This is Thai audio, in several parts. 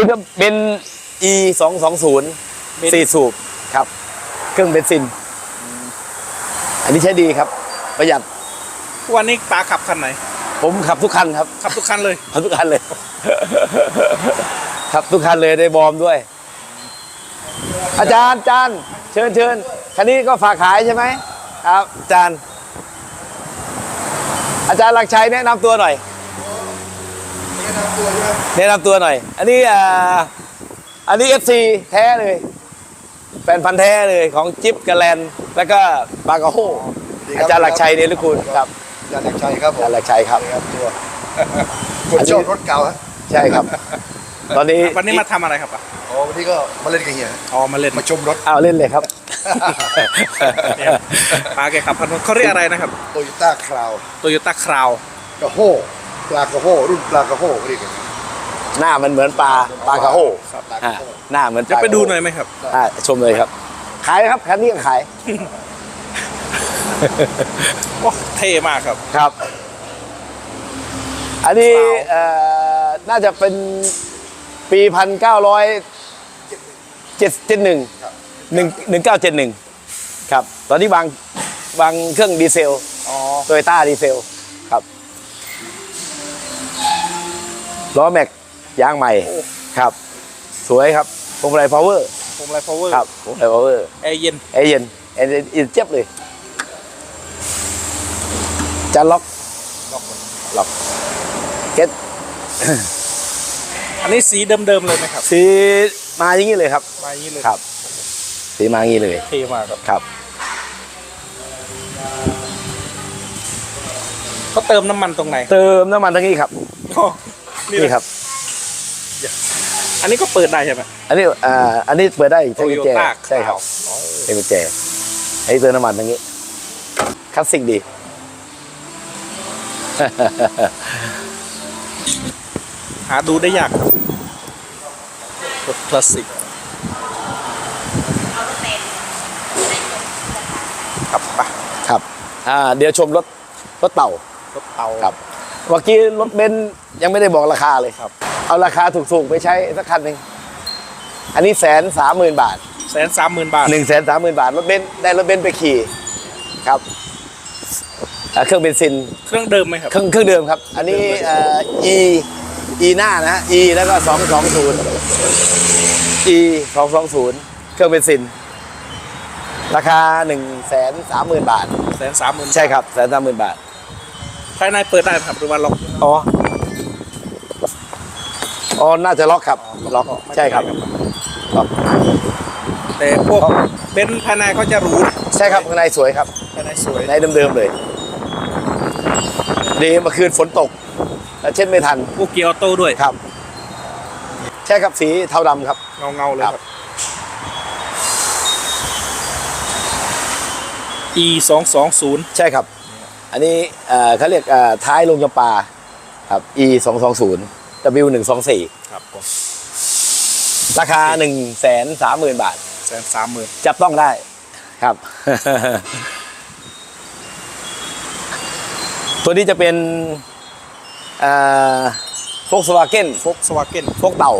นี่ก็เป็น e สองสองศูนย์สี่สูบครับ เครื่องเบนซิน อันนี้ใช้ดีครับ ประหยัดวันนี้ปาขับคันไหน ผมขับทุกคันครับ ขับทุกคันเลย ขับทุกคันเลย ขับทุกคันเลยได้บอร์มด้วย อาจารย์อาจารย์เชิญเชิญคันนี้ก็ฝากขายใช่ไหมครับอาจารย์ อาจารย์หลักชัยแนะนำตัวหน่อย แนะนำตัวหน่อย อันนี้อ่าอันนี้ FC แท้เลย แฟนพันธ์แท้เลยของจิ๊บกะแลนแล้วก็ปากาโฮอาจารย์หลักชัยเนรคุณครับอาจารย์แดกชัยครับผอามจารย์หลักชัยครับครับตัวคนชอบรถเก่าฮะใช่ครับ ตอนนี้วันนี้มาทำอะไรครับอะอ๋อวันนี้ก็มาเล่นกับเฮียอ๋อมาเล่นมาชมรถเอาเล่นเลยครับเนี่ยปาแกขับพันธุ์เขาเรียกอะไรนะครับโตโยต้าคราวโตโยต้าคราวกระโฮ ปลากระโฮรุ่นปลากระโฮเรียกกันหน้ามันเหมือนปลาปลากระโฮครับปลากระอ่าโฮหน้าเหมือนจะไปดูหน่อยไหมครับ อ่าชมเลยครับ ขายครับคันนี้ก็ขายโอ้เท่มากครับ ครับ อันนี้ว้าวเอ่อน่าจะเป็นปีพันเก้าร้อยเจ็ดเจ็ดหนึ่งหนึ่งหนึ่งเก้าเจ็ดหนึ่งครับ ตอนนี้วางวางเครื่องดีเซลอ๋อ โตโยต้าดีเซล ล้อแม็กยางใหม่ครับ สวยครับพวงมาลัยพาวเวอร์ผมไลฟ์พาวเวอร์ครับพวงมาลัยพาวเวอร์แอร์เย็นแอร์เย็นแอร์เย็นเจ็บเลยจานล็อกล็อกเก็ตอันนี้สีเดิมๆเลยไหมครับ สีมาอย่างนี้เลยครับ มาอย่างนี้เลยครับ สีมาอย่างนี้เลยเท่มากครับครับ เขาเติมน้ำมันตรงไหนเติมน้ำมันทั้งนี้ครับอ๋อ นี่นี่นะคครับรับ อันนี้ก็เปิดได้ใช่ไหมอันนี้อ่าอันนี้เปิดได้อีกโตทั้งโยกุญแจต้าใช่ครับใช้กุญแจไอ้เติมน้ำมันทั้งนี้คลาสสิกดีหาดูได้ยากครับรถคลาสสิกครับไปครับอ่าเดี๋ยวชมรถรถเต่ารถเตาครับ เมื่อกี้รถเบนซ์ยังไม่ได้บอกราคาเลยครับ เอาราคาถูกๆไปใช้สักคันหนึ่งอันนี้แสนสามหมื่นบาทแสนสามหมื่นบาทหนึ่งแสนสามหมื่นบาทรถเบนซ์ได้รถเบนซ์ไปขี่ครับอ่าเครื่องเบนซิน เครื่องเดิมไหมครับ เครื่องเครื่องเดิมครับ อันนี้เอ่อ e e หน้านะฮะ e แล้วก็สองสองศูนย์ e สองสองศูนย์เครื่องเบนซิน ราคาหนึ่งแสนสามหมื่นบาท แสนสามหมื่นใช่ครับแสนสามหมื่นบาท ภายในเปิดได้ไหมครับหรือว่าล็อกอ๋อ อ๋อ น่าจะล็อกครับ ล็อก ใช่ครับ ล็อก แต่พวกเบนซ์ภายในเขาจะหรูนะใช่ครับข้างในสวยครับ ภายในสวยในเดิมๆเลย ดีเมื่อคืนฝนตกแล้วเช็ดไม่ทัน พวกเกียร์ออโต้ด้วย ครับ ใช่ครับสีเทาดำครับ เงาเงาๆเลยคครัรับบ e สองสองศูนย์ใช่ครับ อันนี้เอ่อเขาเรียกเอ่อท้ายลงจำปาครับ e 2 2 0 w 1 2 4ครับผมราคา1นึ่งแสนสามหมื่นบาทแสนสามหมื่นจับต้องได้ครับ ตัวนี้จะเป็นโฟกสวาเก้นโฟกสวาเก้นโฟกเต่า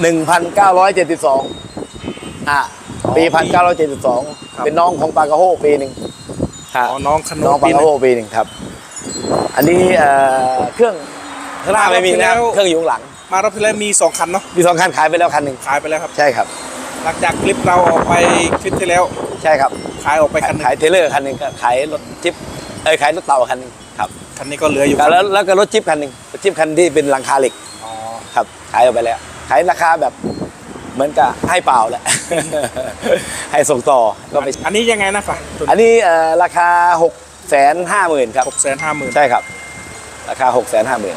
1,972อะปีอ๋อปี 1,972 เป็นน้องของปากาโฮปีหนึ่ง ครับอ๋อน้องขนน้องมปาปีกานึโฮงปีหนึ่งครับ อันนี้เอ่อเครื่องข้างหน้าไม่มีรอบที่แล้นะวเครื่องอยู่ข้างหลัง มารอบที่แล้วมีสองคันเนาะมีสองคันขายไปแล้วคันหนึ่งขายไปแล้วครับ ใช่ครับ หลังจากคลิปเราออกไปคลิปที่แล้ว ใช่ครับขายออกไปคันหนึงขายเทรลเลอร์คันหนึ่งก็ขายรถจิ๊บเอ้ยขายรถเต่าคันหนึ่งครับคันนี้ก็เหลืออยู่แล้วแล้วก็รถจิ๊บคันหนึ่งรถจิ๊บคันที่เป็นหลังคาเหล็กอ๋อครับ ขายออกไปแล้ว ขายราคาแบบ เหมือนกับให้เปล่าแหละ ให้ส่งต่อก็ไปอันนี้ยังไงนะฝ่ายอันนี้เอ่อราคาหกแสนห้าหมื่นครับหกแสนห้าหมื่นใช่ครับ ราคาหกแสนห้าหมื่น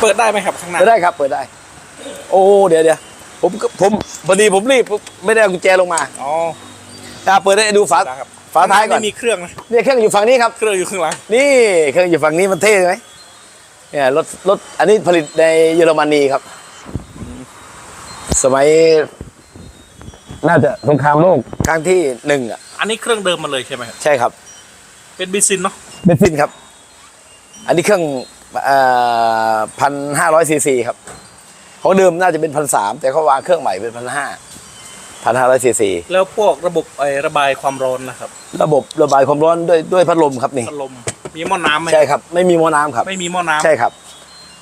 เปิดได้ไหมครับข้างหน้าเปิดได้ครับเปิดได้ โอ้เดี๋ยวเดี๋ยวผมก็ผมพอดีผมรีบไม่ได้เอากุญแจลงมาอ๋ออ่าเปิดได้ดูฝาได้ครับฝาท้ายก่อนไม่มีเครื่องนะเนี่ยเครื่องอยู่ฝั่งนี้ครับ เครื่องอยู่ข้างหลังนี่เครื่องอยู่ฝั่งนี้มันเท่ไหมเนี่ยรถรถอันนี้ผลิตในเยอรมนีครับ สมัย น่าจะสงครามโลกครั้งที่หนึ่งอะ อันนี้เครื่องเดิมมาเลยใช่ไหมครับ ใช่ครับ เป็นบิซินเนาะเบนซินครับ อันนี้เครื่องพันห้าร้อยซีซีครับ ของเดิมน่าจะเป็นพันสามแต่เขาวางเครื่องใหม่เป็นพันห้าพันห้าร้อยซีซีแล้วพวกระบบไอระบายความร้อนนะครับระบบระบายความร้อนด้วยด้วยพัดลมครับนี่ พัดลมมีหม้อน้ำไหมใช่ครับ ไม่มีหมอน้ำครับ ไม่มีหม้อน้ำใช่ครับ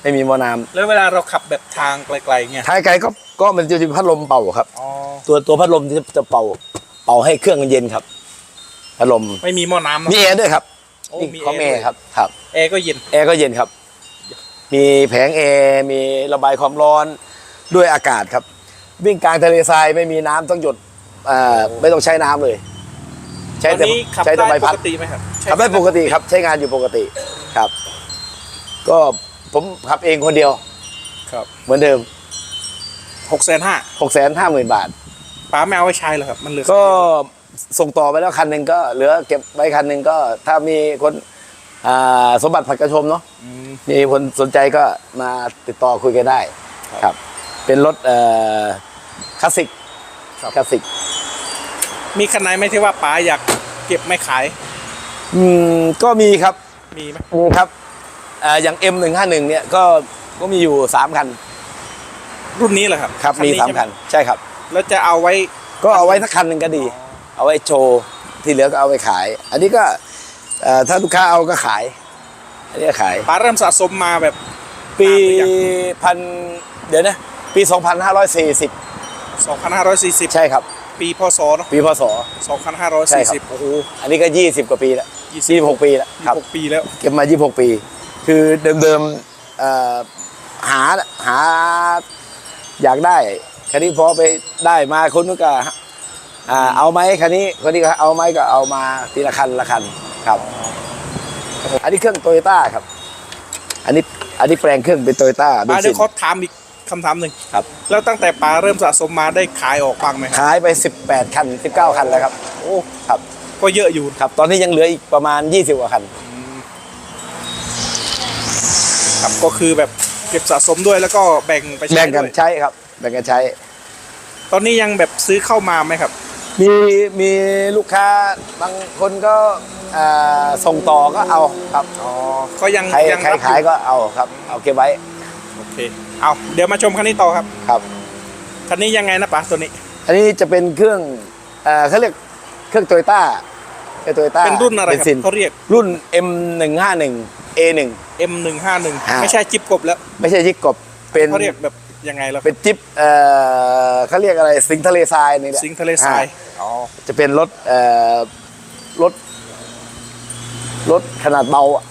ไม่มีหมอน้แล้วเวลาเราขับแบบทางไกลๆเนี่ยำท้ายไกลก็ ก็มันจะมีพัดลมเป่าครับ อ๋อ ตัวตัวพัดลมที่จะเป่า เป่าให้เครื่องมันเย็นครับ พัดลมไม่มีหม้อน้ำเนอะมีแอร์ด้วยครับโอ้นี่มีของแอแอร์ร์ด้วยครับครับ แอร์ก็เย็น แอร์ก็เย็นครับ มีแผงแอร์มีระบายความร้อนด้วยอากาศครับ วิ่งกลางทะเลทรายไม่มีน้ำต้องหยดอ่าไม่ต้องใช้น้ำเลย ใช้ตอนแต่นี้ขับใช้แต่ได้ใบปพัดกติไหมครับใช้ขับได้ปกติครับใช้งานอยู่ปกติครับ ก็ผมขับเองคนเดียวครับ เหมือนเดิม หกแสนห้าหกแสนห้าหมื่นบาทป้าไม่เอาไว้ใช้เหรอครับมันเหลือก็ส่งต่อไปแล้วคันหนึ่งก็เหลือเก็บไว้คันหนึ่งก็ถ้ามีคนอ่าสมบัติผัดกระชมเนาะอืมมีคนสนใจก็มาติดต่อคุยกันได้ครับครับเป็นรถเอ่อคลาสสิกครับคลาสสิก มีคันไหนไหมที่ว่าป้าอยากเก็บไม่ขาย อืมก็มีครับ มีไหมมีครับเอ่ออย่าง M151 เนี่ยก็ก็มีอยู่3คัน รุ่นนี้เหรอครับครับมีนี้3ใช่ไหคันใช่ครับ แล้วจะเอาไว้ก็เอาไว้สักคันหนึ่งก็ดี เอาไว้โชว์ที่เหลือก็เอาไว้ขาย อันนี้ก็เอ่อถ้าลูกค้าเอาก็ขาย อันนี้ก็ขายป้าเริ่มสะสมมาแบบปีนานหรือยังพันเดี๋ยวนะปี 2540 2540 ใช่ครับ ปีพศเนอะปีพศใช่ครับ2540 โอ้โหอันนี้ก็ 20 กว่าปีแล้ว20 26 ปีแล้วครับ26ปีแล้ว เก็บมา 26 ปี คือเดิมๆเอ่อหาหา อยากได้คันนี้พอไปได้มาคนนู้นก็อ่าเอาไหมคันนี้คนนี้ก็เอาไหมก็เอามาทีละคันละคันครับ อันนี้เครื่องโตโยต้าครับ อันนี้อันนี้แปลงเครื่องเป็นโตโยต้าเบนป้าซิเดี๋ยวนขอถามอีกคำถามหนึ่งครับ แล้วตั้งแต่ป้าเริ่มสะสมมาได้ขายออกบ้างไหมครับขายไป 18 คัน 19 คันแล้วครับ โอ้ครับ ก็เยอะอยู่ครับ ตอนนี้ยังเหลืออีกประมาณ 20กว่าคันครับก็คือแบบ เก็บสะสมด้วยแล้วก็แบ่งไปใช้แบ่งกันด้วยใช้ครับ แบ่งกันใช้ ตอนนี้ยังแบบซื้อเข้ามาไหมครับ มีมีลูกค้าบางคนก็เอ่อส่งต่อก็เอาครับอ๋อก็ยังใครยังใครรับอขายก็เอาครับ เอาเก็บไว้โอเคเอาเดี๋ยวมาชมคันนี้ต่อครับครับ คันนี้ยังไงนะป้าตัวนี้ อันนี้จะเป็นเครื่องเอ่อเขาเรียกเครื่องโตโยต้าเครื่องโตโยต้าเป็นรุ่นอะไรครับซินเขาเรียกรุ่น M151 A1 M151 อ่า ไม่ใช่จิ๊บกบแล้วไม่ใช่จิ๊กกบเป็นเขาเรียกแบบยังไงแล้วเป็นจิ๊บเอ่อเขาเรียกอะไรสิงห์ทะเลทรายนี่แหละสิงห์ทะเลทรายอ่อ๋อจะเป็นรถเอ่อรถรถขนาดเบาอะ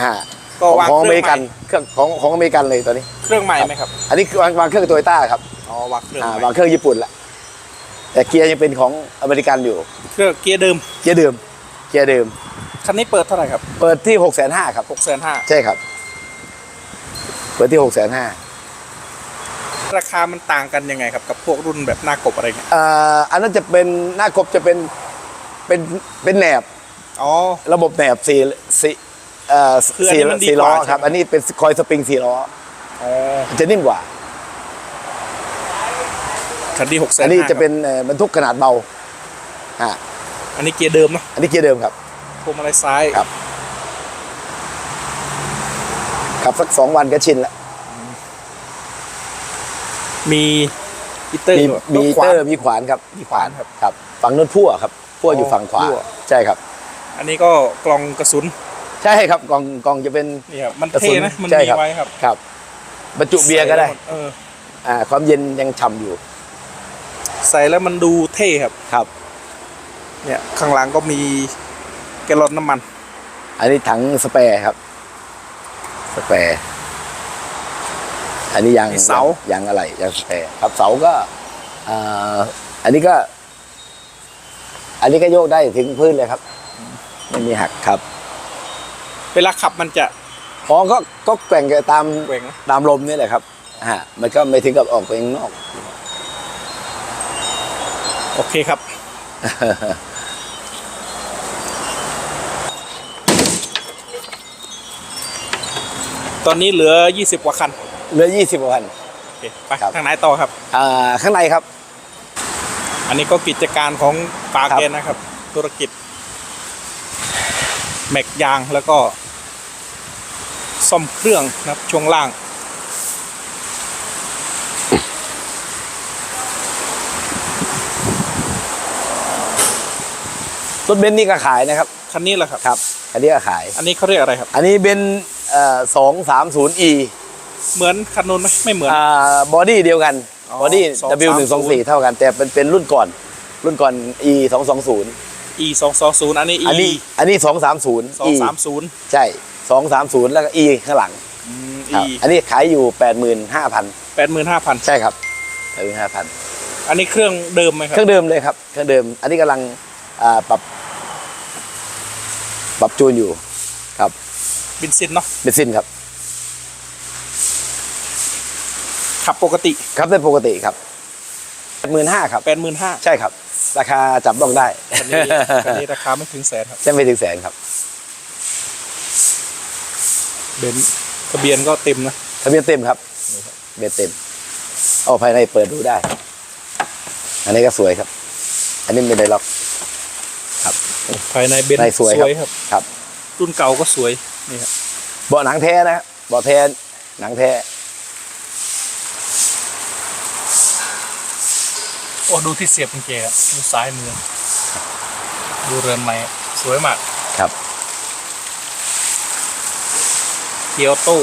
อ่าก็วางของเคอเมรื่องริใหกัม่นเครื่องของของอเมริกันเลยตอนนี้ เครื่องใหม่ไหมครับอันนี้คือวางวางเครื่องโตโยต้าครับอ๋อวางเครื่องอ่าใหม่วางเครื่องญี่ปุ่นละแต่เกียร์ยังเป็นของอเมริกันอยู่ เครื่องเกียร์เดิมเกียร์เดิมเกียร์เดิม คันนี้เปิดเท่าไหร่ครับเปิดที่หกแสนห้าครับ หกแสนห้าใช่ครับ เปิดที่หกแสนห้าราคามันต่างกันยังไงครับกับพวกรุ่นแบบหน้ากบอะไรเงี้ยอ่าอันนั้นจะเป็นหน้ากบจะเป็นเป็นเป็นแหนบอ๋อ ระบบแหนบสี่สี่เอ่อคืออันนี้สี่มันดีสี่ล้อกว่าครับใช่ไหมอันนี้เป็นคอยสปริงสี่ล้ออ๋อมันจะนิ่มกว่า คันนี้หกแสนอันนี้จะเป็นเอ่อบรรทุกขนาดเบาอ่าอันนี้เกียร์เดิมเนาะอันนี้เกียร์เดิมครับ พวงมาลัยซ้ายครับ ขับสักสองวันก็ชินละมีอีเตอร์มีด้วยมีขวาเตอร์มีขวานครับมีขวานครับครับ ฝั่งนู้นพั่วครับพั่วอยู่ฝั่งขวาพั่วใช่ครับ อันนี้ก็กล่องกระสุนใช่ครับกล่องกล่องจะเป็น นี่ครับมันกระสุเท่นนะมันใช่มีครับ ไว้ครับครับบรรจุเบียร์ก็ได้เอออ่า ความเย็นยังฉ่ำอยู่ใส่แล้วมันดูเท่ครับ ครับ เนี่ยข้างหลังก็มี แกลลอนน้ำมัน อันนี้ถังสเปรย์ครับ สเปรย์อันนี้ยางมีเสายางอะไรยางสเปรย์ครับเสาก็อ่าอันนี้ก็ อันนี้ก็โยกได้ถึงพื้นเลยครับไม่มีหักครับ เวลาขับมันจะอ๋อก็ก็แกว่งไปตามแกว่งนะตามลมนี่แหละครับฮะมันก็ไม่ถึงกับออกไปข้างนอก โอเคครับ ตอนนี้เหลือ 20 กว่าคันเหลือ 20กว่าพันไปครัทางไหนต่อครับ อ่าข้างในครับ อันนี้ก็กิจการของปาเกนนะครับ ธุรกิจแม็กยางแล้วก็ ซ่อมเครื่องนะครับช่วงล่าง รถเบนซ์นี่ก็ขายนะครับ คันนี้แหละครับ ครับอันนี้ก็ขาย อันนี้เขาเรียกอะไรครับ อันนี้เบนซ์ สองสามศูนย์ e เหมือนคันนู้นไหมไม่เหมือนอ่าบอดี้เดียวกันอ๋อบอดี้230 W 1 2 4เท่ากัน แต่เป็นเป็นรุ่นก่อน รุ่นก่อน e 2 2 0 e สองสองศูนย์อันนี้ e อันนี้อันนี้ 2 3 0สอง e สามศูนย์ใช่ 2 3 0 แล้วก็ e ข้างหลังครับ e อันนี้ขายอยู่ 85,000แปดหมื่นห้าพันใช่ครับ85,000 อันนี้เครื่องเดิมไหมคเครับรื่องเดิมเลยครับ เครื่องเดิม อันนี้กำลังอ่าปรับ ปรับจูนอยู่ครับ บินซินเนาะเบนซินครับขับปกติครับได้ปกติครับ85,000ครับ แปดหมื่นห้าใช่ครับ ราคาจับต้องได้คันนี้คันนี้ราคาไม่ถึงแสนครับจะไม่ถึงแสนครับเบนซ์ทะเบียนก็เต็มนะทะเบียนเต็มครับเบียนเต็มเอาภายในเปิดดูได้ อันนี้ก็สวยครับ อันนี้ไม่ได้ล็อกครับภายในเบนซ์ในสวยครับครับค รับรุ่นเก่าก็สวยนี่ครับเบาะหนังแท้นะครับเบาะแท้หนังแท้โอ้ดูที่เสียบกุญแจครับดูซ้ายมือดูเรือนไม้สวยมากครับเกียร์ออโต้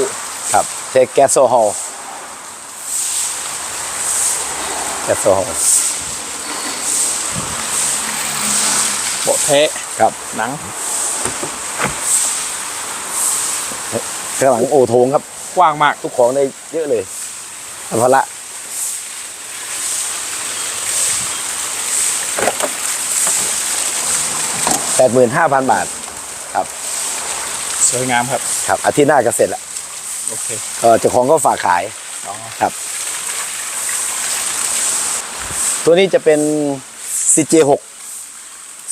ครับใช้แก๊สโซฮอลแก๊สโซฮอลเบาะแท้ครับหนัง ข้างหลังโอโถงครับ กว้างมาก ทุกของได้เยอะเลยสัมภาระแปดหมื่นห้าพันบาทครับ สวยงามครับ ครับอาทิตย์หน้าก็เสร็จแล้วโอเคก็เจ้าของก็ฝากขายอ๋อครับ ตัวนี้จะเป็น CJ6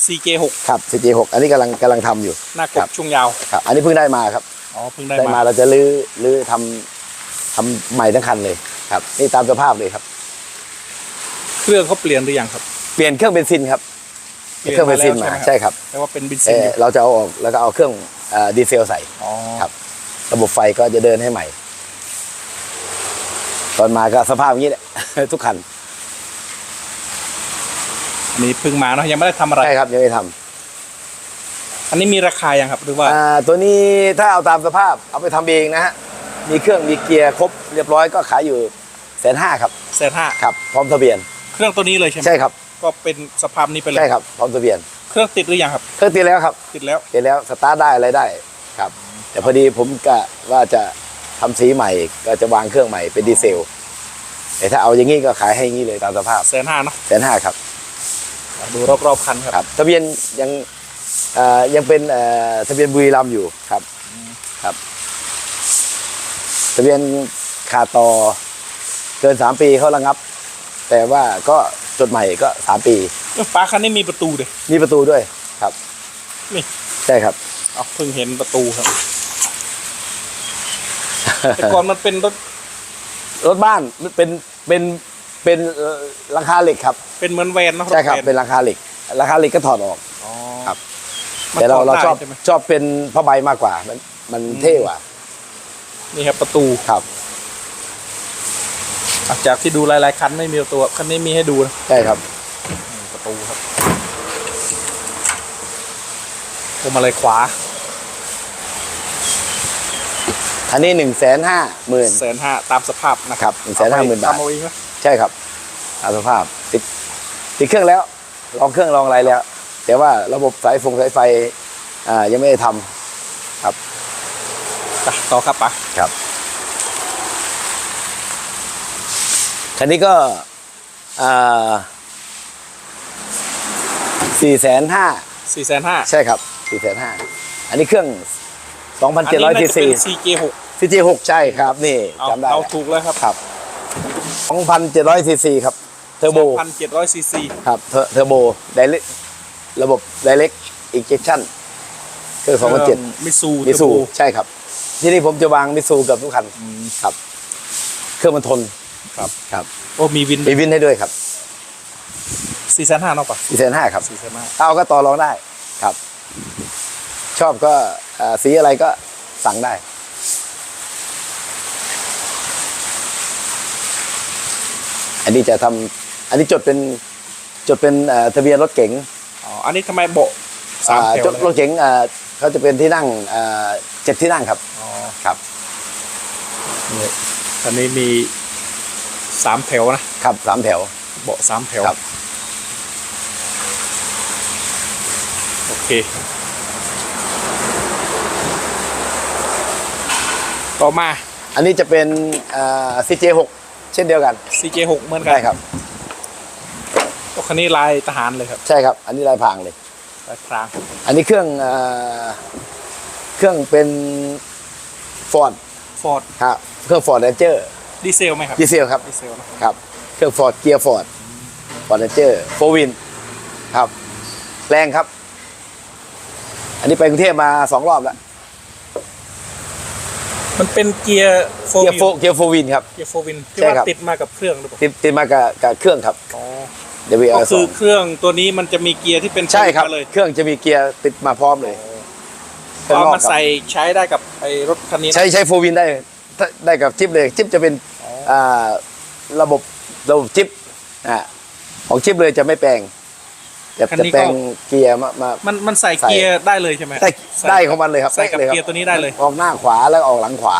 CJ6 ครับ CJ6 อันนี้กำลังกำลังทำอยู่หน้ากครับบช่วงยาวครับ อันนี้เพิ่งได้มาครับ อ๋อเพิ่งได้ได้มามาเราจะลื้อลื้อทำทำใหม่ทั้งคันเลยครับ นี่ตามสภาพเลยครับ เครื่องเขาเปลี่ยนหรือยังครับ เปลี่ยนเครื่องเบนซินครับเครื่องเบนซินมาใช่ใช่ไหมครับครับแต่ว่าเป็นบินเอซินออยู่เราจะเอาออกแล้วก็เอาเครื่องเอ่อดีเซลใส่ อ๋อครับ ระบบไฟก็จะเดินให้ใหม่ ตอนมาก็สภาพอย่างนี้แหละ ทุกคัน อันนี้เพิ่งมาเนาะยังไม่ได้ทำอะไร ใช่ครับยังไม่ทำ อันนี้มีราคายังครับหรือว่าอ่าตัวนี้ถ้าเอาตามสภาพเอาไปทำเองนะฮะมีเครื่องมีเกียร์ครบเรียบร้อยก็ขายอยู่แสนห้าครับแสนห้าครับ พร้อมทะเบียนเครื่องตัวนี้เลยใช่ไหมใช่ครับก็เป็นสภาพนี้ไปเลย ใช่ครับพร้อมทะเบียนเครื่องติดหรือยังครับ เครื่องติดแล้วครับติดแล้วติดแล้วสตาร์ทได้อะไรได้ครับ แต่พอดีผมกะว่าจะทำสีใหม่ก็จะวางเครื่องใหม่เป็นดีเซลแต่ถ้าเอาอย่างนี้ก็ขายให้อย่างนี้เลยตามสภาพแสนห้าเนาะแสนห้าครับ ดูรอบๆคันครับ ครับทะเบียนยังเอ่อ ยังเป็นเอ่อทะเบียนบุรีรัมย์อยู่ครับครับทะเบียนขาดต่อเกินสามปีเขาระงับ แต่ว่าก็จดใหม่ก็สามปีเอ้ยป้าคันนี้มีประตูเด้มีประตูด้วยครับนี่ใช่ครับเอาเพิ่งเห็นประตูครับแต่ก่อนมันเป็นรถรถบ้านเป็นเป็นเป็นเอ่อหลังคาเหล็กครับ เป็นเหมือนแวนเนาะใช่ครับถแวนเป็นหลังคาเหล็กหลังคาเหล็กก็ถอดออกอ๋อครับ มันแต่เราถอดเราได้ชอบใช่ไหมชอบเป็นผ้าใบมากกว่า มันมันเท่กว่านี่ครับประตูครับอะจากที่ดูหลายๆคันไม่มีประตูคันนี้มีให้ดูนะใช่ครับนี่ประตูครับพวงมาลัยขวาอันนี้หนึ่งแสนห้าหมื่นแสนห้าตามสภาพนะคครัรับบ150,000บาท ทำเอาเองนะใช่ครับตามสภาพติดติดเครื่องแล้วลองเครื่องลองอะไรแล้ว แต่ว่าระบบสายฟงสายไฟอ่ายังไม่ได้ทำไปต่อครับปะครับคันนี้ก็สี่แสนห้าสี่แสนห้าใช่ครับสี่แสนห้าอันนี้เครื่องสองพันเจ็ดร้อยอันซีนี้น่าจะซีเป็น CJ6 ซีจีหกใช่ครับ นี่เอาจำได้เอาถูกแล้วครับครับสองพันเจ็ดร้อยซีซีครับเทอร์โบพันเจ็ดร้อยซีซีครับเทอร์เทอร์โบไดเรก ระบบ direct injection เครื่องสองพันเจ็ดมิซูมิซูใช่ครับ ที่นี่ผมจะวางมิซูเกับทุกคันครับ เครื่องมันทนครับครับโอ้มีวินมีวินให้ด้วยครับสี่แสนห้าเนาะปะสี่แสนห้าครับสี่แสนห้าถ้าเอาก็ต่อรองได้ครับ ชอบก็เอ่อสีอะไรก็สั่งได้ อันนี้จะทำอันนี้จดเป็นจดเป็นเอ่อทะเบียนรถเก๋ง อ๋ออันนี้ทำไมเบาะสามอ่าแถวเลยรถเก๋งอ่าเขาจะเป็นที่นั่งอ่าเจ็ดที่นั่งครับอ๋อครับนี่คันนี้มีสามแถวนะครับสามแถวเบาะสามแถวครับ โอเค ต่อมา อันนี้จะเป็นอ่า CJ6 เช่นเดียวกัน CJ6 เหมือนกัน ใช่ครับโอ้ คันนี้ลายทหารเลยครับใช่ครับ อันนี้ลายพรางเลย ลายพรางอันนี้เครื่องอ่าเครื่องเป็นฟอร์ดฟอร์ดครับ เครื่องฟอร์ดแรนเจอร์ดีเซลไหมครับดีเซลครับ ดีเซลนะ ครับ เครื่องฟอร์ดเกียร์ฟอร์ดฟอร์ดแรนเจอร์โฟวินครับ แรงครับ อันนี้ไปกรุงเทพมาสองรอบแล้ว มันเป็นเกียร์โฟเกียวิร์โฟเกียร์โฟวินครับ เกียร์โฟวินที่ใช่ว่าครับ ติดมากับเครื่องหรือเปล่าติดติดมากับกับเครื่องครับ อ๋อ เดี๋ยวไปก็เอาสคือองเครื่องตัวนี้มันจะมีเกียร์ที่เป็นใช่ครับ มาเลยเครื่องจะมีเกียร์ติดมาพร้อมเลยก็เอาข้งนมาใส่ใช้ได้กับไอ้รถคันนี้นะ ใช้ใช้โฟวินได้ได้กับจิ๊บเลยจิ๊บจะเป็นอ๋ออ่าระบบระบบจิ๊บอ่าของจิ๊บเลยจะไม่แปลงจะจะแปลงเกียร์มามา มันมันใส่ใส่ เกียร์ได้เลยใช่ไหมได้ใส่ ได้ของมันเลยครับใส่กับลครัเกียร์ตัวนี้ได้เลย ออกหน้าขวาแล้วออกหลังขวา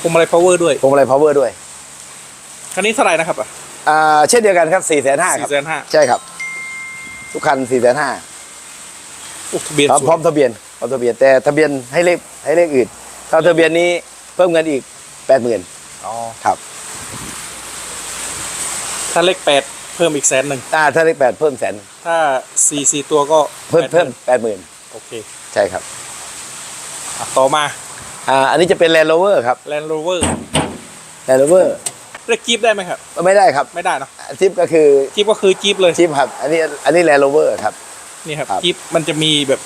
พวงมาลัยพาวเวอร์ด้วยพวงมาลัยพาวเวอร์ด้วย คันนี้เท่าไหร่นะครับอะ อ่าเช่นเดียวกันครับ4ี่แสนห้าคสี่รับแสนห้าใช่ครับ ทุกคัน4ี่แสนห้าทะเบียนพร้อมสวยพร้อมทะเบียนพร้อมทะเบียนแต่ทะเบียนให้เลขให้เลขอื่นถ้าทะเบียนนี้เพิ่มเงินอีกแปดหมื่นอ๋อครับ ถ้าเลขแปดเพิ่มอีกแสนหนึ่งอ่าถ้าเลขแปดเพิ่มแสนถ้าสี่สี่ตัวก็เพิ่ม80,000เพิ่มแปดหมื่นโอเคใช่ครับอะต่อมาอ่าอันนี้จะเป็น Land Rover ครับ Land Rover Land Rover เรี ยกจี๊ปได้ไหมครับไม่ได้ครับไม่ได้เนอะจิ๊บก็คือจี๊ปก็คือจี๊ปเลยจิ๊บครับอันนี้อันนี้ Land Rover ครับ นี่ครับครับ จี๊ปมันจะมีแบบ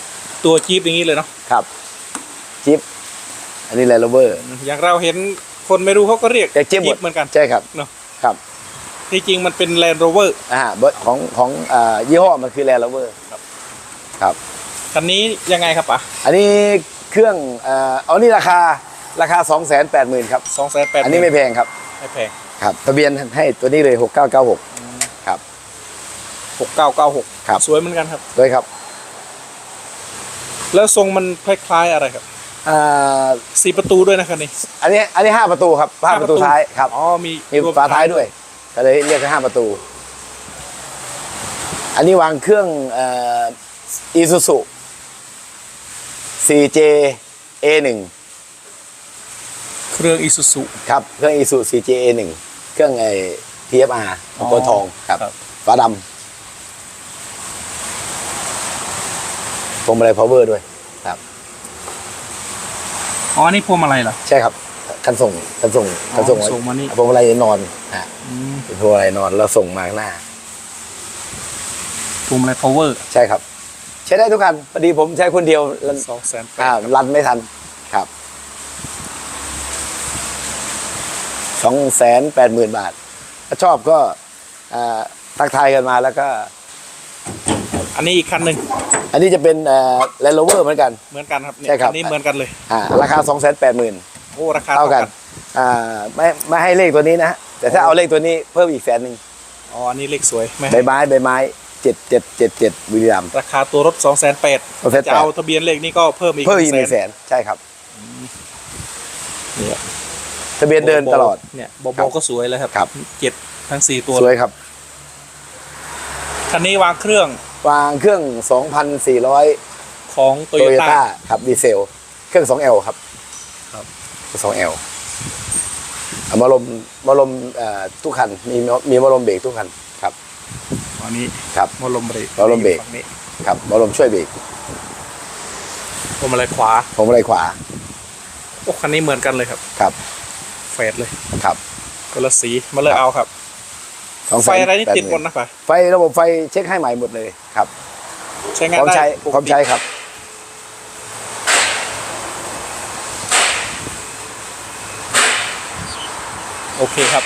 ตัวจี๊ปอย่างนี้เลยเนาะครับจิ๊บอันนี้ Land Rover อย่างเราเห็นคนไม่รู้เขาก็เรียกเรียกจิ๊บหมดเหมือนกัน ใช่ครับเนอะ ครับที่จริงมันเป็น Land Rover อ่าเบอร์ของของอ่ายี่ห้อมันคือ Land Rover ครับครับ คันนี้ยังไงครับอะอันนี้เครื่องอ่าเอานี่ราคาราคา 2 8 0 0 0 0ครับ สองแสนแปดอันนี้ไม่แพงครับ ไม่แพง ครับทะเบียนให้ตัวนี้เลย6996ครับหกเก้าเก้าหกครับสวยเหมือนกันครับด้วยครับ แล้วทรงมันคล้ายๆอะไรครับอ่าสี่ประตูด้วยนะคันนี้ อันนี้อันนี้5ประตูครับห้าประตูท้ายครับอ๋อมีมีรวฝาท้ายด้วยก็เลยเรียกแค่ห้าประตู อันนี้วางเครื่องอีซูซู 4J A1 เครื่องอีซูซูครับ เครื่องอีซู 4J A1 เครื่องไอ้ TFR ของตัวทองครับครับฝาดำพวงมาลัยพาวเวอร์ด้วยครับอ๋ออันนี่พวงมาลัยเหรอใช่ครับ คันส่งคันส่งคันส่งอ๋อส่งมานี่พวงมาลัยนอนฮะอืมเป็นพวงมาลัยนอนแล้วส่งมาข้างหน้า พวงมาลัยพาวเวอร์ใช่ครับ ใช้ได้ทุกคันพอดีผมใช้คนเดียวแล้วสองแสนแปอ่าดรันไม่ทัน ครับสองแสนแปดหมื่นบาท ถ้าชอบก็อ่าทักทายกันมาแล้วก็ อันนี้อีกคันหนึ่งอันนี้จะเป็นแลนด์โรเวอร์เหมือนกัน เหมือนกันครับเนี่ยใช่ครับอันนี้เหมือนกันเลยอ่าราคาสองแสนแปดหมื่นโอ้ราคาเท่าเท่ากักันนอ่าไม่ไม่ให้เลขตัวนี้นะฮะแต่ถ้าเอาเลขตัวนี้เพิ่มอีกแสนหนึ่งอ๋ออันนี้เลขสวยไหมใบไม้ใบไม้เจ็ดเจ็ดเจ็ดเจ็ดบุรีรัมย์ราคาตัวรถสองแสนแปด280,000จะเอาทะเบียนเลขนี้ก็เพิ่มอีกเพิ่มอีกหนึ่งแสนนใช่ครับเนี่ย ทะเบียนเดินตลอด เนี่ยโบโบครับก็สวยเลยครับครับ เจ็ดทั้งสี่ตัวสวยครับ คันนี้วางเครื่องวางเครื่อง 2,400ของโตโตโยโยต้า ต้าครับดีเซล เครื่อง 2L ครับครับ 2L เอามาลมมาลมเอ่อทุกคัน มีมีมาลมเบรกทุกคันครับ อันนี้ครับ มอลมเบรกมอลมเบรก ฝั่งนี้ครับมาลมช่วยเบรกพวงมาลัยขวาผมอะไรขวา โอ้คันนี้เหมือนกันเลยครับ ครับ เฟดเลยครับคนละสีมาเลยครับเอาครับสองแสไฟอะไรนี่ติดหมดนะป่ะไฟระบบไฟเช็คให้ใหม่หมดเลยครับ ใช้พงานร้อมได้ใช้ปกพร้อมติใช้ครับโอเคครับ